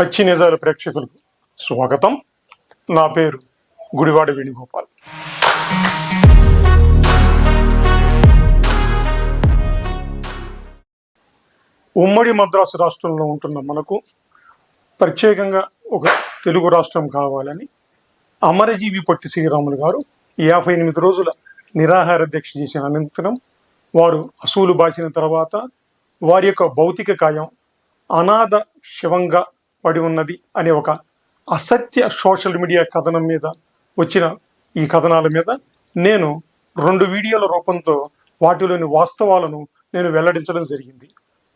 పచ్చి నిజాల ప్రేక్షకులకు స్వాగతం. నా పేరు గుడివాడ వేణుగోపాల్. ఉమ్మడి మద్రాసు రాష్ట్రంలో ఉంటున్న మనకు ప్రత్యేకంగా ఒక తెలుగు రాష్ట్రం కావాలని అమరజీవి పట్టి శ్రీరాములు గారు యాభై ఎనిమిది రోజుల నిరాహార దీక్ష చేసిన అనంతరం వారు అసూలు బాసిన తర్వాత వారి యొక్క భౌతిక కాయం అనాథ శివంగా పడి ఉన్నది అనే ఒక అసత్య సోషల్ మీడియా కథనం మీద వచ్చిన ఈ కథనాల మీద నేను రెండు వీడియోల రూపంతో వాటిలోని వాస్తవాలను నేను వెల్లడించడం జరిగింది.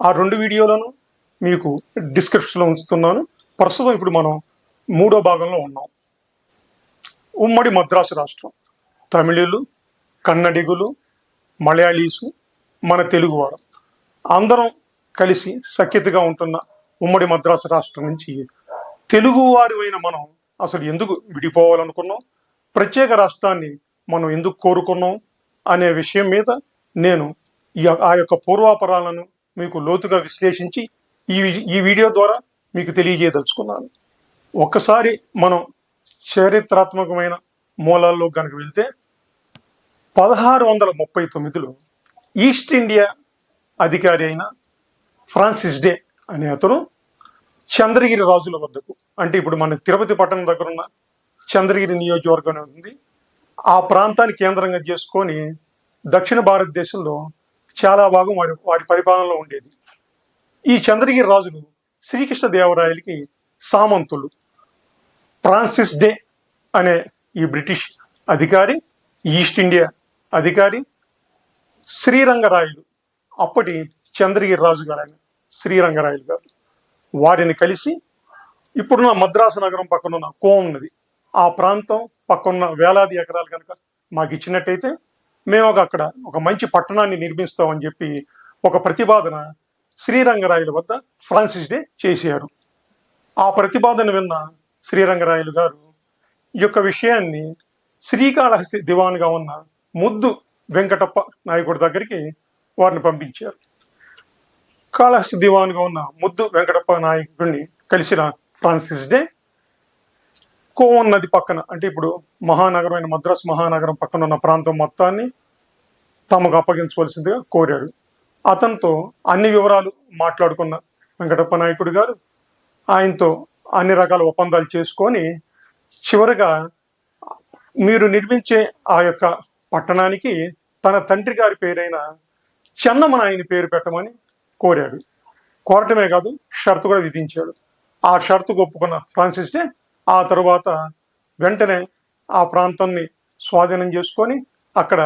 ఆ రెండు వీడియోలను మీకు డిస్క్రిప్షన్లో ఉంచుతున్నాను. ప్రస్తుతం ఇప్పుడు మనం మూడో భాగంలో ఉన్నాం. ఉమ్మడి మద్రాసు రాష్ట్రం. తమిళులు కన్నడిగులు మలయాళీసు మన తెలుగువారు. అందరం కలిసి సఖ్యతగా ఉంటున్న ఉమ్మడి మద్రాసు రాష్ట్రం నుంచి తెలుగువారి మనం అసలు ఎందుకు విడిపోవాలనుకున్నాం? ప్రత్యేక రాష్ట్రాన్ని మనం ఎందుకు కోరుకున్నాం? అనే విషయం మీద నేను ఈ ఆ యొక్క పూర్వాపరాలను మీకు లోతుగా విశ్లేషించి ఈ వి- ఈ వీడియో ద్వారా మీకు తెలియజేయదలుచుకున్నాను. ఒక్కసారి మనం చారిత్రాత్మకమైన మూలాల్లో కనుక వెళ్తే పదహారు వందల ముప్పై తొమ్మిదిలో ఈస్ట్ ఇండియా అధికారి అయిన ఫ్రాన్సిస్ డే అనే అతను చంద్రగిరి రాజుల వద్దకు. అంటే ఇప్పుడు మన తిరుపతి పట్టణం దగ్గర ఉన్న చంద్రగిరి నియోజకవర్గం ఉంది. ఆ ప్రాంతాన్ని కేంద్రంగా చేసుకొని దక్షిణ భారతదేశంలో చాలా భాగం వారి వారి పరిపాలనలో ఉండేది. ఈ చంద్రగిరి రాజులు శ్రీకృష్ణ దేవరాయలకి సామంతులు. ఫ్రాన్సిస్ డే అనే ఈ బ్రిటిష్ అధికారి ఈస్ట్ ఇండియా అధికారి శ్రీరంగరాయలు అప్పటి చంద్రగిరి రాజు గారు ఆయన శ్రీరంగరాయలు గారు. వారిని కలిసి ఇప్పుడున్న మద్రాసు నగరం పక్కన ఉన్న కోం ఉన్నది ఆ ప్రాంతం పక్కనున్న వేలాది ఎకరాలు కనుక మాకు ఇచ్చినట్టయితే మేము ఒక అక్కడ ఒక మంచి పట్టణాన్ని నిర్మిస్తామని చెప్పి ఒక ప్రతిపాదన శ్రీరంగరాయల వద్ద ఫ్రాన్సిస్ డే చేశారు. ఆ ప్రతిపాదన విన్న శ్రీరంగరాయలు గారు ఈ యొక్క విషయాన్ని శ్రీకాళహస్తి దివాన్గా ఉన్న ముద్దు వెంకటప్ప నాయకుడి దగ్గరికి వారిని పంపించారు. కాళహస్తి దివాన్గా ఉన్న ముద్దు వెంకటప్ప నాయకుడిని కలిసిన ఫ్రాన్సిస్ డే. కోవన్ నది పక్కన అంటే ఇప్పుడు మహానగరమైన మద్రాస్ మహానగరం పక్కన ఉన్న ప్రాంతం మొత్తాన్ని తమకు అప్పగించవలసిందిగా కోరాడు అతనితో అన్ని వివరాలు మాట్లాడుకున్న వెంకటప్ప నాయకుడు గారు ఆయనతో అన్ని రకాల ఒప్పందాలు చేసుకొని చివరిగా మీరు నిర్మించే ఆ యొక్క పట్టణానికి తన తండ్రి గారి పేరైన చెన్నమ్మ ఆయన పేరు పెట్టమని కోరాడు. కోరటమే కాదు షరతు కూడా విధించాడు. ఆ షరతుకు ఒప్పుకున్న ఫ్రాన్సిస్ డే ఆ తరువాత వెంటనే ఆ ప్రాంతాన్ని స్వాధీనం చేసుకొని అక్కడ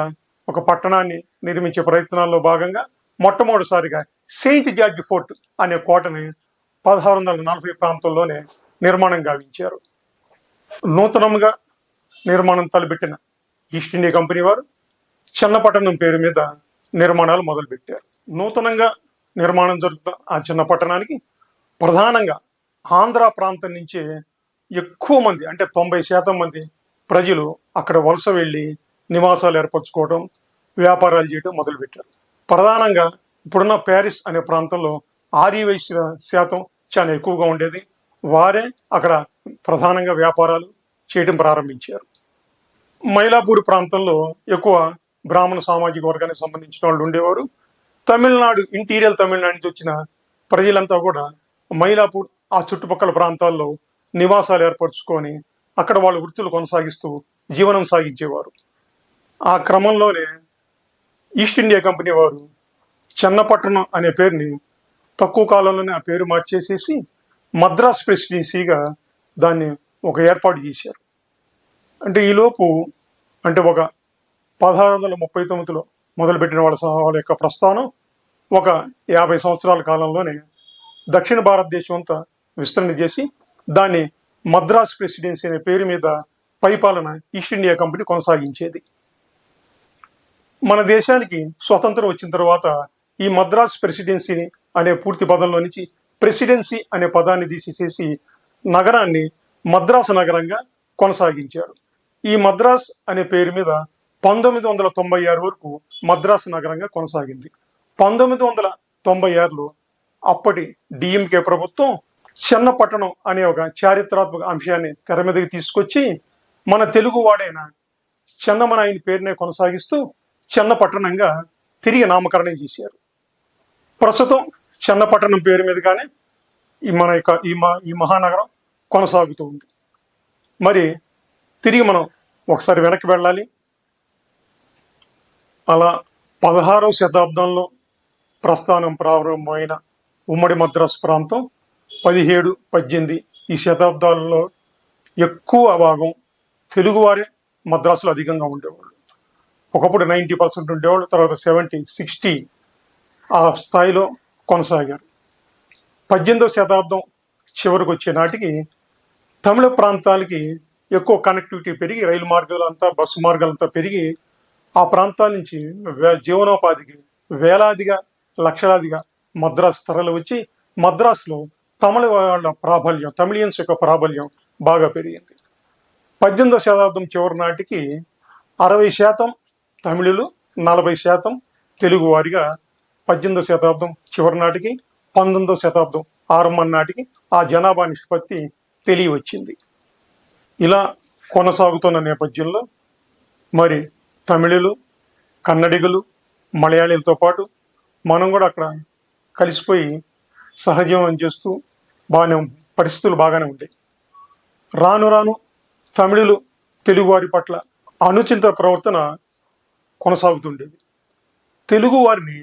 ఒక పట్టణాన్ని నిర్మించే ప్రయత్నాల్లో భాగంగా మొట్టమొదటిసారిగా సెయింట్ జార్జ్ ఫోర్ట్ అనే కోటని పదహారు వందల నలభై ప్రాంతంలోనే నిర్మాణం గావించారు. నూతనంగా నిర్మాణం తలపెట్టిన ఈస్ట్ ఇండియా కంపెనీ వారు చిన్నపట్టణం పేరు మీద నిర్మాణాలు మొదలుపెట్టారు. నూతనంగా నిర్మాణం జరుగుతున్న ఆ చిన్న పట్టణానికి. ప్రధానంగా ఆంధ్ర ప్రాంతం నుంచే ఎక్కువ మంది అంటే తొంభై శాతం మంది ప్రజలు అక్కడ వలస వెళ్ళి నివాసాలు ఏర్పరచుకోవడం వ్యాపారాలు చేయడం మొదలుపెట్టారు. ప్రధానంగా ఇప్పుడున్న ప్యారిస్ అనే ప్రాంతంలో ఆర్యవైశ్య శాతం చాలా ఎక్కువగా ఉండేది. వారే అక్కడ ప్రధానంగా వ్యాపారాలు చేయడం ప్రారంభించారు. మైలాపూర్ ప్రాంతంలో ఎక్కువ బ్రాహ్మణ సామాజిక వర్గానికి సంబంధించిన వాళ్ళు ఉండేవారు. తమిళనాడు ఇంటీరియల్ తమిళనాడు నుంచి వచ్చిన ప్రజలంతా కూడా మైలాపూర్ ఆ చుట్టుపక్కల ప్రాంతాల్లో నివాసాలు ఏర్పరచుకొని అక్కడ వాళ్ళ వృత్తులు కొనసాగిస్తూ జీవనం సాగించేవారు. ఆ క్రమంలోనే ఈస్ట్ ఇండియా కంపెనీ వారు చెన్నపట్టణం అనే పేరుని తక్కువ కాలంలోనే ఆ పేరు మార్చేసేసి మద్రాస్ ప్రెసిడెన్సీగా దాన్ని ఒక ఏర్పాటు చేశారు. అంటే ఈలోపు అంటే ఒక పదహారు వందల ముప్పై తొమ్మిదిలో మొదలుపెట్టిన వాళ్ళ సహా వాళ్ళ యొక్క ప్రస్థానం ఒక యాభై సంవత్సరాల కాలంలోనే దక్షిణ భారతదేశం అంతా విస్తరణ చేసి దాన్ని మద్రాస్ ప్రెసిడెన్సీ అనే పేరు మీద పరిపాలన ఈస్ట్ ఇండియా కంపెనీ కొనసాగించేది. మన దేశానికి స్వతంత్రం వచ్చిన తర్వాత ఈ మద్రాస్ ప్రెసిడెన్సీని అనే పూర్తి పదంలో నుంచి ప్రెసిడెన్సీ అనే పదాన్ని తీసేసేసి నగరాన్ని మద్రాసు నగరంగా కొనసాగించారు. ఈ మద్రాస్ అనే పేరు మీద పంతొమ్మిది వందల తొంభై ఆరు వరకు మద్రాసు నగరంగా కొనసాగింది. పంతొమ్మిది వందల తొంభై ఆరులో అప్పటి డిఎంకే ప్రభుత్వం చిన్నపట్టణం అనే ఒక చారిత్రాత్మక అంశాన్ని తెర మీదకి తీసుకొచ్చి మన తెలుగు వాడైన చెన్నమనాయని పేరునే కొనసాగిస్తూ చెన్నపట్టణంగా తిరిగి నామకరణం చేశారు. ప్రస్తుతం చెన్నపట్టణం పేరు మీదుగానే ఈ మన యొక్క ఈ మా ఈ మహానగరం కొనసాగుతూ ఉంది. మరి తిరిగి మనం ఒకసారి వెనక్కి వెళ్ళాలి. అలా పదహారవ శతాబ్దంలో ప్రస్థానం ప్రారంభమైన ఉమ్మడి మద్రాసు ప్రాంతం పదిహేడు పద్దెనిమిది ఈ శతాబ్దాలలో ఎక్కువ భాగం తెలుగువారే మద్రాసులో అధికంగా ఉండేవాళ్ళు. ఒకప్పుడు నైంటీ పర్సెంట్ ఉండేవాళ్ళు తర్వాత సెవెంటీ సిక్స్టీ ఆ స్థాయిలో కొనసాగారు. పద్దెనిమిదవ శతాబ్దం చివరికి వచ్చే నాటికి తమిళ ప్రాంతాలకి ఎక్కువ కనెక్టివిటీ పెరిగి రైలు మార్గాలంతా బస్సు మార్గాలంతా పెరిగి ఆ ప్రాంతాల నుంచి జీవనోపాధికి వేలాదిగా లక్షలాదిగా మద్రాసు తరలి వచ్చి మద్రాసులో తమిళ వాళ్ళ ప్రాబల్యం తమిళియన్స్ యొక్క ప్రాబల్యం బాగా పెరిగింది. పద్దెనిమిదవ శతాబ్దం చివరి నాటికి అరవై శాతం తమిళులు నలభై శాతం తెలుగువారిగా పద్దెనిమిదవ శతాబ్దం చివరి నాటికి పంతొమ్మిదవ శతాబ్దం ఆరంభం నాటికి ఆ జనాభా నిష్పత్తి తెలియవచ్చింది. ఇలా కొనసాగుతున్న నేపథ్యంలో మరి తమిళులు కన్నడిగులు మలయాళీలతో పాటు మనం కూడా అక్కడ కలిసిపోయి సహజీవనం చేస్తూ బాగానే పరిస్థితులు బాగానే ఉంటాయి. రాను రాను తమిళులు తెలుగువారి పట్ల అనుచిత ప్రవర్తన కొనసాగుతుండేది. తెలుగు వారిని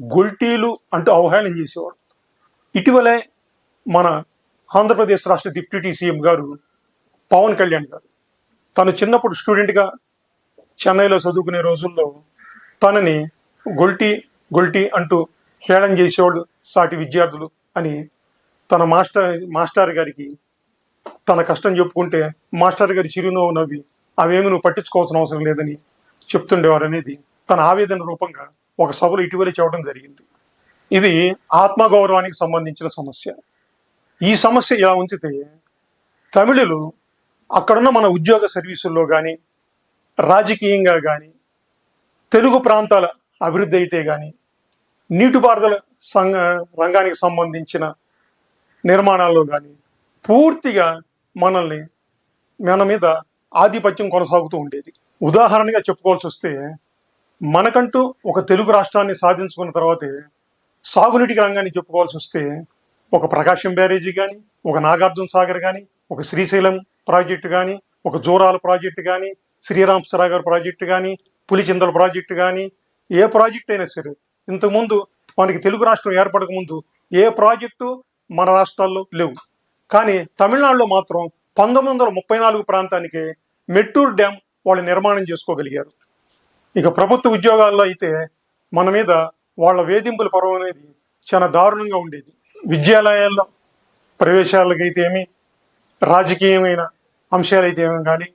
గొల్టీలు అంటూ అవహేళన చేసేవాడు ఇటీవలే మన ఆంధ్రప్రదేశ్ రాష్ట్ర డిప్యూటీ సీఎం గారు పవన్ కళ్యాణ్ గారు తను చిన్నప్పుడు స్టూడెంట్గా చెన్నైలో చదువుకునే రోజుల్లో తనని గొల్టీ గొల్టి అంటూ హేళన చేసేవాళ్ళు సాటి విద్యార్థులు అని తన మాస్టర్ మాస్టర్ గారికి తన కష్టం చెప్పుకుంటే మాస్టర్ గారి చిరునవ్వు నవ్వి అవేమి నువ్వు పట్టించుకోవాల్సిన అవసరం లేదని చెప్తుండేవారు అనేది తన ఆవేదన రూపంగా ఒక సభలో ఇటీవలే చెప్పడం జరిగింది. ఇది ఆత్మగౌరవానికి సంబంధించిన సమస్య. ఈ సమస్య ఇలా ఉంచితే తమిళులు అక్కడున్న మన ఉద్యోగ సర్వీసుల్లో కానీ రాజకీయంగా కానీ తెలుగు ప్రాంతాల అభివృద్ధి అయితే కానీ నీటిపారుదల సంఘ రంగానికి సంబంధించిన నిర్మాణాల్లో కానీ పూర్తిగా మనల్ని మన మీద ఆధిపత్యం కొనసాగుతూ ఉండేది. ఉదాహరణగా చెప్పుకోవాల్సి వస్తే మనకంటూ ఒక తెలుగు రాష్ట్రాన్ని సాధించుకున్న తర్వాతే సాగునీటికి రంగాన్ని చెప్పుకోవాల్సి వస్తే ఒక ప్రకాశం బ్యారేజీ కానీ ఒక నాగార్జున సాగర్ కానీ ఒక శ్రీశైలం ప్రాజెక్టు కానీ ఒక జోరాల ప్రాజెక్టు కానీ శ్రీరామ్ సాగర్ ప్రాజెక్టు కానీ పులిచిందల ప్రాజెక్టు కానీ ఏ ప్రాజెక్ట్ అయినా సరే ఇంతకుముందు మనకి తెలుగు రాష్ట్రం ఏర్పడక ముందు ఏ ప్రాజెక్టు మన రాష్ట్రాల్లో లేవు. కానీ తమిళనాడులో మాత్రం పంతొమ్మిది వందల ముప్పై నాలుగు ప్రాంతానికి మెట్టూరు డ్యామ్ వాళ్ళు నిర్మాణం చేసుకోగలిగారు. ఇక ప్రభుత్వ ఉద్యోగాల్లో అయితే మన మీద వాళ్ళ వేధింపుల పర్వం అనేది చాలా దారుణంగా ఉండేది. విద్యాలయాల్లో ప్రవేశాలకైతే ఏమి రాజకీయమైన అంశాలైతే ఏమి కానీ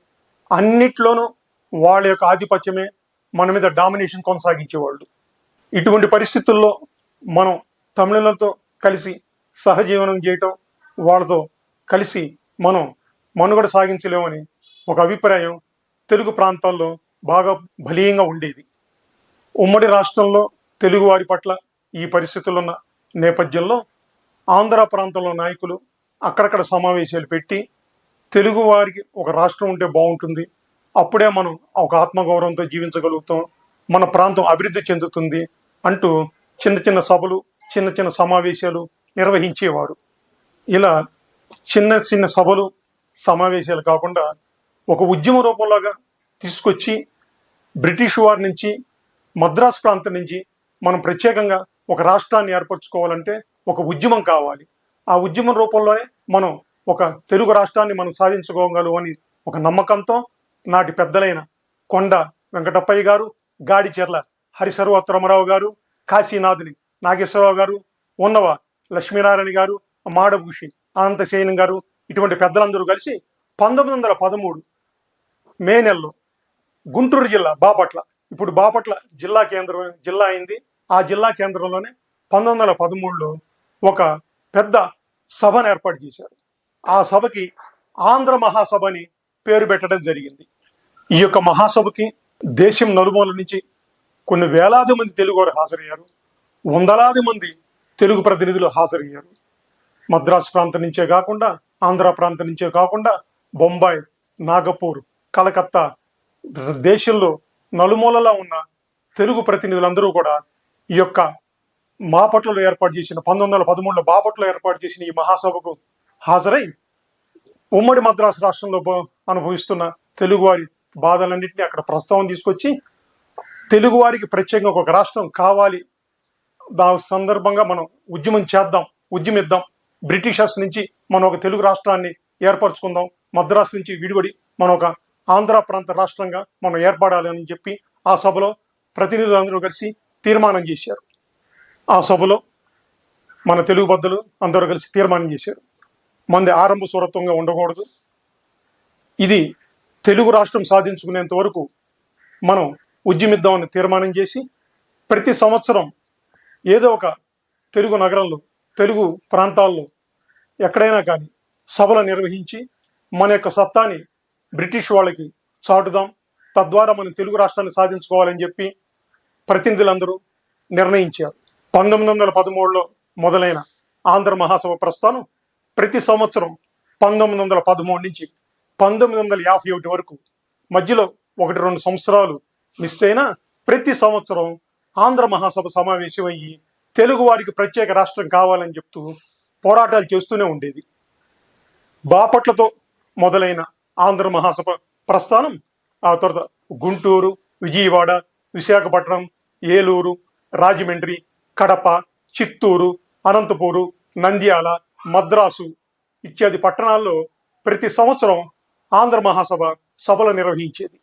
అన్నిట్లోనూ వాళ్ళ యొక్క ఆధిపత్యమే మన మీద డామినేషన్ కొనసాగించేవాళ్ళు. ఇటువంటి పరిస్థితుల్లో మనం తమిళులతో కలిసి సహజీవనం చేయటం వాళ్ళతో కలిసి మనం మనుగడ సాగించలేమని ఒక అభిప్రాయం తెలుగు ప్రాంతాల్లో బాగా బలీయంగా ఉండేది. ఉమ్మడి రాష్ట్రంలో తెలుగు వారి పట్ల ఈ పరిస్థితులు ఉన్న నేపథ్యంలో ఆంధ్ర ప్రాంతంలో నాయకులు అక్కడక్కడ సమావేశాలు పెట్టి తెలుగు వారికి ఒక రాష్ట్రం ఉంటే బాగుంటుంది అప్పుడే మనం ఒక ఆత్మగౌరవంతో జీవించగలుగుతాం. మన ప్రాంతం అభివృద్ధి చెందుతుంది అంటూ చిన్న చిన్న సభలు చిన్న చిన్న సమావేశాలు నిర్వహించేవారు. ఇలా చిన్న చిన్న సభలు సమావేశాలు కాకుండా ఒక ఉద్యమ రూపంలాగా తీసుకొచ్చి బ్రిటిష్ వారి నుంచి మద్రాసు ప్రాంతం నుంచి మనం ప్రత్యేకంగా ఒక రాష్ట్రాన్ని ఏర్పరచుకోవాలంటే ఒక ఉద్యమం కావాలి. ఆ ఉద్యమం రూపంలోనే మనం ఒక తెలుగు రాష్ట్రాన్ని మనం సాధించుకోగలం అని ఒక నమ్మకంతో నాటి పెద్దలైన కొండ వెంకటప్పయ్య గారు గాడిచెర్ల హరిసర్వోత్తరమరావు గారు కాశీనాథుని నాగేశ్వరరావు గారు ఉన్నవ లక్ష్మీనారాయణ గారు మాడభూషి అనంతశయనం గారు ఇటువంటి పెద్దలందరూ కలిసి పంతొమ్మిది వందల పదమూడు మే నెలలో గుంటూరు జిల్లా బాపట్ల ఇప్పుడు బాపట్ల జిల్లా కేంద్రం జిల్లా అయింది. ఆ జిల్లా కేంద్రంలోనే పంతొమ్మిది వందల పదమూడులో ఒక పెద్ద సభను ఏర్పాటు చేశారు. ఆ సభకి ఆంధ్ర మహాసభ అని పేరు పెట్టడం జరిగింది. ఈ యొక్క మహాసభకి దేశం నలుమూల నుంచి కొన్ని వేలాది మంది తెలుగు వారు హాజరయ్యారు. వందలాది మంది తెలుగు ప్రతినిధులు హాజరయ్యారు. మద్రాసు ప్రాంతం నుంచే కాకుండా ఆంధ్ర ప్రాంతం నుంచే కాకుండా బొంబాయి నాగపూర్ కలకత్తా దేశంలో నలుమూలలా ఉన్న తెలుగు ప్రతినిధులందరూ కూడా ఈ యొక్క మాపట్లలో ఏర్పాటు చేసిన పంతొమ్మిది వందల పదమూడులో బాపట్లో ఏర్పాటు చేసిన ఈ మహాసభకు హాజరై ఉమ్మడి మద్రాసు రాష్ట్రంలో అనుభవిస్తున్న తెలుగువారి బాధలన్నింటినీ అక్కడ ప్రస్తావన తీసుకొచ్చి తెలుగువారికి ప్రత్యేకంగా ఒక రాష్ట్రం కావాలి. దాని సందర్భంగా మనం ఉద్యమం చేద్దాం ఉద్యమిద్దాం. బ్రిటిషర్స్ నుంచి మనం ఒక తెలుగు రాష్ట్రాన్ని ఏర్పరచుకుందాం. మద్రాసు నుంచి విడివడి మనం ఒక ఆంధ్ర ప్రాంత రాష్ట్రంగా మనం ఏర్పడాలి అని చెప్పి ఆ సభలో ప్రతినిధులందరూ కలిసి తీర్మానం చేశారు. ఆ సభలో మన తెలుగు బద్దలు అందరూ కలిసి తీర్మానం చేశారు. మంది ఆరంభ స్వరత్వంగా ఉండకూడదు. ఇది తెలుగు రాష్ట్రం సాధించుకునేంత వరకు మనం ఉద్యమిద్దామని తీర్మానం చేసి ప్రతి సంవత్సరం ఏదో ఒక తెలుగు నగరంలో తెలుగు ప్రాంతాల్లో ఎక్కడైనా కానీ సభలు నిర్వహించి మన యొక్క సత్తాని బ్రిటిష్ వాళ్ళకి చాటుదాం. తద్వారా మనం తెలుగు రాష్ట్రాన్ని సాధించుకోవాలని చెప్పి ప్రతినిధులందరూ నిర్ణయించారు. పంతొమ్మిది వందల పదమూడులో మొదలైన ఆంధ్ర మహాసభ ప్రస్థానం ప్రతి సంవత్సరం పంతొమ్మిది వందల పదమూడు నుంచి పంతొమ్మిది వందల యాభై ఒకటి వరకు మధ్యలో ఒకటి రెండు సంవత్సరాలు మిస్ అయినా ప్రతి సంవత్సరం ఆంధ్ర మహాసభ సమావేశం అయ్యి తెలుగు వారికి ప్రత్యేక రాష్ట్రం కావాలని చెప్తూ పోరాటాలు చేస్తూనే ఉండేది. బాపట్లతో మొదలైన ఆంధ్ర మహాసభ ప్రస్థానం ఆ తర్వాత గుంటూరు విజయవాడ విశాఖపట్నం ఏలూరు రాజమండ్రి కడప చిత్తూరు అనంతపూరు నంద్యాల మద్రాసు ఇత్యాది పట్టణాల్లో ప్రతి సంవత్సరం ఆంధ్ర మహాసభ సభలు నిర్వహించేది.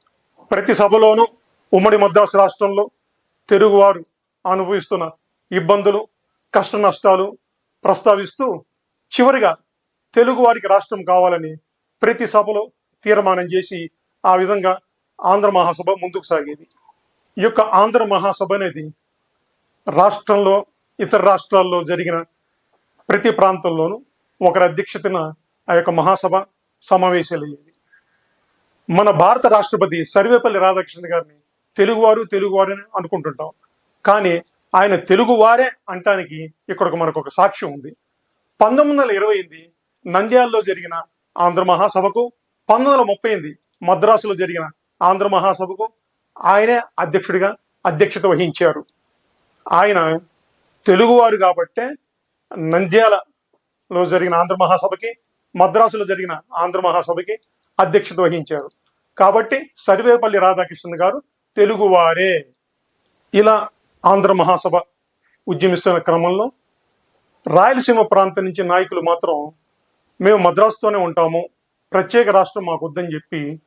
ప్రతి సభలోనూ ఉమ్మడి మద్రాసు రాష్ట్రంలో తెలుగువారు అనుభవిస్తున్న ఇబ్బందులు కష్ట నష్టాలు ప్రస్తావిస్తూ చివరిగా తెలుగువారికి రాష్ట్రం కావాలని ప్రతి సభలో తీర్మానం చేసి ఆ విధంగా ఆంధ్ర మహాసభ ముందుకు సాగేది. ఈ యొక్క ఆంధ్ర మహాసభ అనేది రాష్ట్రంలో ఇతర రాష్ట్రాల్లో జరిగిన ప్రతి ప్రాంతంలోనూ ఒకరి అధ్యక్షతన ఆ యొక్క మహాసభ సమావేశాలు అయ్యేది మన భారత రాష్ట్రపతి సర్వేపల్లి రాధాకృష్ణ గారిని తెలుగువారు తెలుగువారు అని అనుకుంటుంటాం. కానీ ఆయన తెలుగువారే అంటానికి ఇక్కడ మనకు ఒక సాక్ష్యం ఉంది. పంతొమ్మిది వందల ఇరవై ఎనిమిది నంద్యాలలో జరిగిన ఆంధ్ర మహాసభకు పంతొమ్మిది వందల ముప్పై ఎనిమిది మద్రాసులో జరిగిన ఆంధ్ర మహాసభకు ఆయనే అధ్యక్షుడిగా అధ్యక్షత వహించారు. ఆయన తెలుగువారు కాబట్టే నంద్యాలలో జరిగిన ఆంధ్ర మహాసభకి మద్రాసులో జరిగిన ఆంధ్ర మహాసభకి అధ్యక్షత వహించారు. కాబట్టి సర్వేపల్లి రాధాకృష్ణన్ గారు తెలుగువారే. ఇలా ఆంధ్ర మహాసభ ఉద్యమిస్తున్న క్రమంలో రాయలసీమ ప్రాంతం నుంచి నాయకులు మాత్రం మేము మద్రాసుతోనే ఉంటాము ప్రత్యేక రాష్ట్రం మాకు వద్దని చెప్పి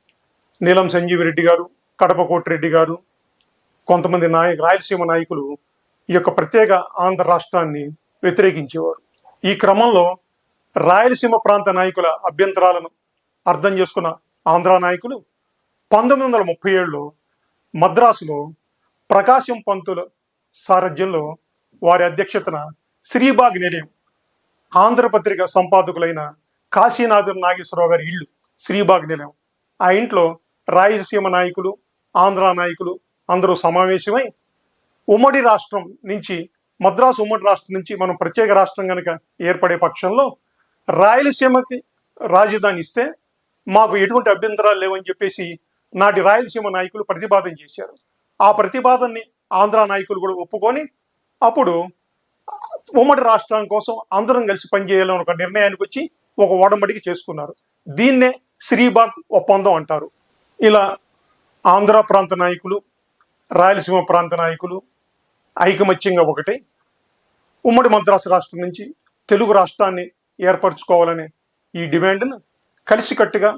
నీలం సంజీవిరెడ్డి గారు కడప కోటిరెడ్డి గారు కొంతమంది నాయ రాయలసీమ నాయకులు ఈ యొక్క ప్రత్యేక ఆంధ్ర రాష్ట్రాన్ని వ్యతిరేకించేవారు. ఈ క్రమంలో రాయలసీమ ప్రాంత నాయకుల అభ్యంతరాలను అర్థం చేసుకున్న ఆంధ్ర నాయకులు పంతొమ్మిది వందల ముప్పై ఏడులో మద్రాసులో ప్రకాశం పంతుల సారథ్యంలో వారి అధ్యక్షతన శ్రీబాగ్ నిలయం ఆంధ్రపత్రిక సంపాదకులైన కాశీనాథం నాగేశ్వరరావు గారి ఇల్లు శ్రీబాగ్ నిలయం. ఆ ఇంట్లో రాయలసీమ నాయకులు ఆంధ్ర నాయకులు అందరూ సమావేశమై ఉమ్మడి రాష్ట్రం నుంచి మద్రాసు ఉమ్మడి రాష్ట్రం నుంచి మనం ప్రత్యేక రాష్ట్రం కనుక ఏర్పడే పక్షంలో రాయలసీమకి రాజధాని ఇస్తే మాకు ఎటువంటి అభ్యంతరాలు లేవని చెప్పేసి నాటి రాయలసీమ నాయకులు ప్రతిపాదన చేశారు. ఆ ప్రతిపాదనని ఆంధ్ర నాయకులు కూడా ఒప్పుకొని అప్పుడు ఉమ్మడి రాష్ట్రం కోసం అందరం కలిసి పనిచేయాలని ఒక నిర్ణయానికి వచ్చి ఒక ఒడంబడికి చేసుకున్నారు. దీన్నే శ్రీబాగ్ ఒప్పందం అంటారు. ఇలా ఆంధ్ర ప్రాంత నాయకులు రాయలసీమ ప్రాంత నాయకులు ఐకమత్యంగా ఒకటి ఉమ్మడి మద్రాసు రాష్ట్రం నుంచి తెలుగు రాష్ట్రాన్ని ఏర్పరచుకోవాలనే ఈ డిమాండ్ను కలిసికట్టుగా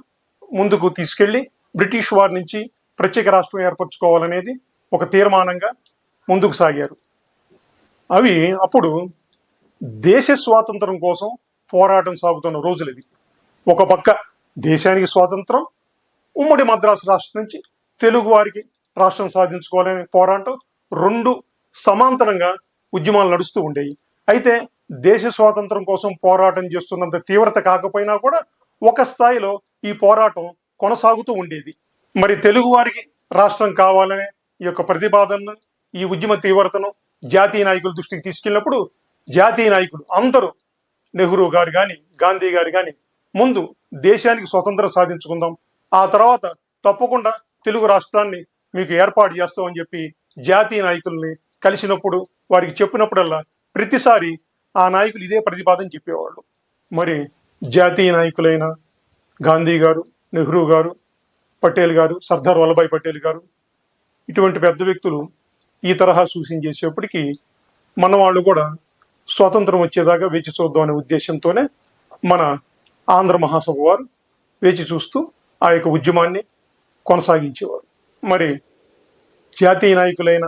ముందుకు తీసుకెళ్ళి బ్రిటిష్ వారి నుంచి ప్రత్యేక రాష్ట్రం ఏర్పరచుకోవాలనేది ఒక తీర్మానంగా ముందుకు సాగారు. అవి అప్పుడు దేశ స్వాతంత్రం కోసం పోరాటం సాగుతున్న రోజులు ఇవి. ఒక పక్క దేశానికి స్వాతంత్రం ఉమ్మడి మద్రాసు రాష్ట్రం నుంచి తెలుగు వారికి రాష్ట్రం సాధించుకోవాలనే పోరాటం రెండు సమాంతరంగా ఉద్యమాలు నడుస్తూ ఉండేవి. అయితే దేశ స్వాతంత్రం కోసం పోరాటం చేస్తున్నంత తీవ్రత కాకపోయినా కూడా ఒక స్థాయిలో ఈ పోరాటం కొనసాగుతూ ఉండేది. మరి తెలుగువారికి రాష్ట్రం కావాలనే ఈ యొక్క ప్రతిపాదనను ఈ ఉద్యమ తీవ్రతను జాతీయ నాయకుల దృష్టికి తీసుకెళ్ళినప్పుడు జాతీయ నాయకులు అందరూ నెహ్రూ గారు కానీ గాంధీ గారు కానీ ముందు దేశానికి స్వతంత్రం సాధించుకుందాం. ఆ తర్వాత తప్పకుండా తెలుగు రాష్ట్రాన్ని మీకు ఏర్పాటు చేస్తామని చెప్పి జాతీయ నాయకుల్ని కలిసినప్పుడు వారికి చెప్పినప్పుడల్లా ప్రతిసారి ఆ నాయకులు ఇదే ప్రతిపాదన చెప్పేవాళ్ళు. మరి జాతీయ నాయకులైన గాంధీ గారు నెహ్రూ గారు పటేల్ గారు సర్దార్ వల్లభాయ్ పటేల్ గారు ఇటువంటి పెద్ద వ్యక్తులు ఈ తరహా సూచన చేసేప్పటికీ మన వాళ్ళు కూడా స్వాతంత్రం వచ్చేదాకా వేచి చూద్దాం అనే ఉద్దేశంతోనే మన ఆంధ్ర మహాసభ వారు వేచి చూస్తూ ఆ యొక్క ఉద్యమాన్ని కొనసాగించేవారు. మరి జాతీయ నాయకులైన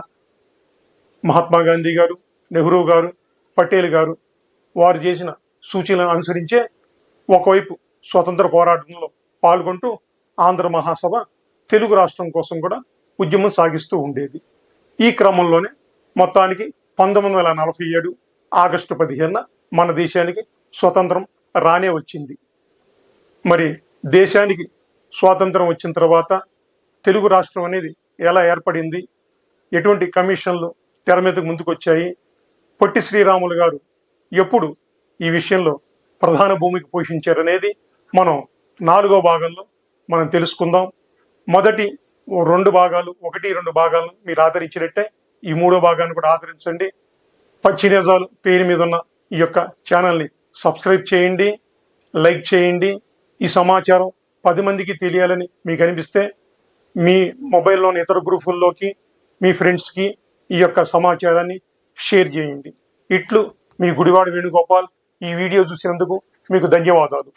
మహాత్మా గాంధీ గారు నెహ్రూ గారు పటేల్ గారు వారు చేసిన సూచనలను అనుసరించే ఒకవైపు స్వతంత్ర పోరాటంలో పాల్గొంటూ ఆంధ్ర మహాసభ తెలుగు రాష్ట్రం కోసం కూడా ఉద్యమం సాగిస్తూ ఉండేది. ఈ క్రమంలోనే మొత్తానికి పంతొమ్మిది వందల నలభై ఏడు ఆగస్టు పదిహేనున మన దేశానికి స్వతంత్రం రానే వచ్చింది. మరి దేశానికి స్వాతంత్రం వచ్చిన తర్వాత తెలుగు రాష్ట్రం అనేది ఎలా ఏర్పడింది? ఎటువంటి కమిషన్లు తెర మీదకు ముందుకొచ్చాయి? పొట్టి శ్రీరాములు గారు ఎప్పుడు ఈ విషయంలో ప్రధాన భూమికి పోషించారనేది మనం నాలుగో భాగంలో మనం తెలుసుకుందాం. మొదటి రెండు భాగాలు ఒకటి రెండు భాగాలు మీరు ఆదరించినట్టే ఈ మూడో భాగాన్ని కూడా ఆదరించండి. పచ్చి నిజాలు పేరు మీద ఉన్న ఈ యొక్క ఛానల్ని సబ్స్క్రైబ్ చేయండి లైక్ చేయండి. ఈ సమాచారం పది మందికి తెలియాలని మీకు అనిపిస్తే మీ మొబైల్లోని ఇతర గ్రూపుల్లోకి మీ ఫ్రెండ్స్కి ఈ యొక్క సమాచారాన్ని షేర్ చేయండి. ఇట్లు మీ గుడివాడ వేణుగోపాల్ ఈ వీడియో చూసినందుకు మీకు ధన్యవాదాలు.